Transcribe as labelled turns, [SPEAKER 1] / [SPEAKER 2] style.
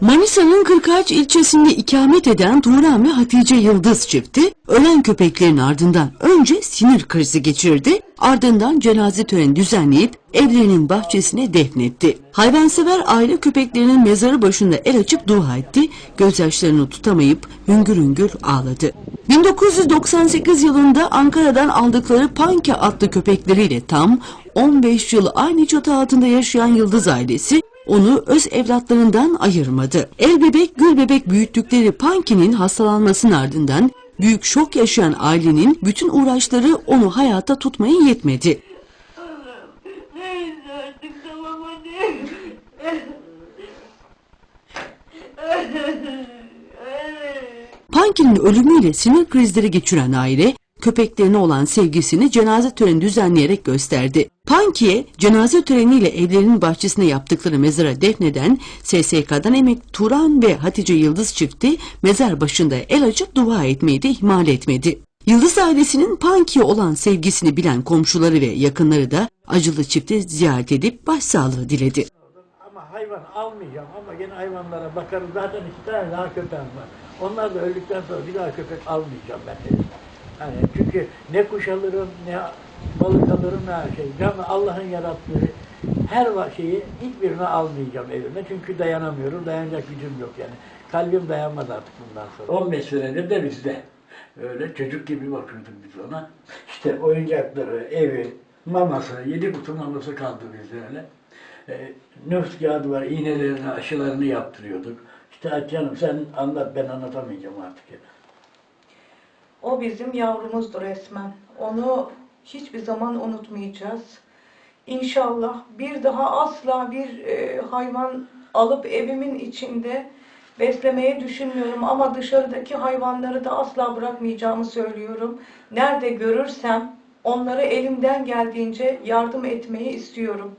[SPEAKER 1] Manisa'nın Kırkağaç ilçesinde ikamet eden Turan ve Hatice Yıldız çifti ölen köpeklerin ardından önce sinir krizi geçirdi ardından cenaze töreni düzenleyip evlerinin bahçesine defnetti. Hayvansever aile köpeklerinin mezarı başında el açıp dua etti, gözyaşlarını tutamayıp hüngür hüngür ağladı. 1998 yılında Ankara'dan aldıkları Panke adlı köpekleriyle tam 15 yıl aynı çatı altında yaşayan Yıldız ailesi onu öz evlatlarından ayırmadı. El bebek gül bebek büyüttükleri Panki'nin hastalanmasının ardından büyük şok yaşayan ailenin bütün uğraşları onu hayatta tutmaya yetmedi. Panki'nin ölümüyle sinir krizleri geçiren aile köpeklerine olan sevgisini cenaze töreni düzenleyerek gösterdi. Panki'ye cenaze töreniyle evlerinin bahçesine yaptıkları mezara defneden SSK'dan emek Turan ve Hatice Yıldız çifti mezar başında el açıp dua etmeyi de ihmal etmedi. Yıldız ailesinin Panki'ye olan sevgisini bilen komşuları ve yakınları da acılı çifti ziyaret edip başsağlığı diledi.
[SPEAKER 2] Ama hayvan almayacağım ama gene hayvanlara bakarım. Zaten iki tane daha köpeğim var. Onlar da öldükten sonra bir daha köpek almayacağım ben. Yani çünkü ne kuş alırım, ne balık alırım, ne her şey. Canı Allah'ın yarattığı her şeyi hiçbirini almayacağım evime. Çünkü dayanamıyorum, dayanacak gücüm yok yani. Kalbim dayanmaz artık bundan sonra. 15 senedir de bizde. Öyle çocuk gibi bakıyorduk biz ona. İşte oyuncakları, evi, maması, yedi kutu maması kaldı bizde öyle. E, nüfus kağıdı var, iğnelerini, aşılarını yaptırıyorduk. İşte canım sen anlat, ben anlatamayacağım artık.
[SPEAKER 3] O bizim yavrumuzdur resmen. Onu hiçbir zaman unutmayacağız. İnşallah bir daha asla bir e, hayvan alıp evimin içinde beslemeyi düşünmüyorum ama dışarıdaki hayvanları da asla bırakmayacağımı söylüyorum. Nerede görürsem onları elimden geldiğince yardım etmeyi istiyorum.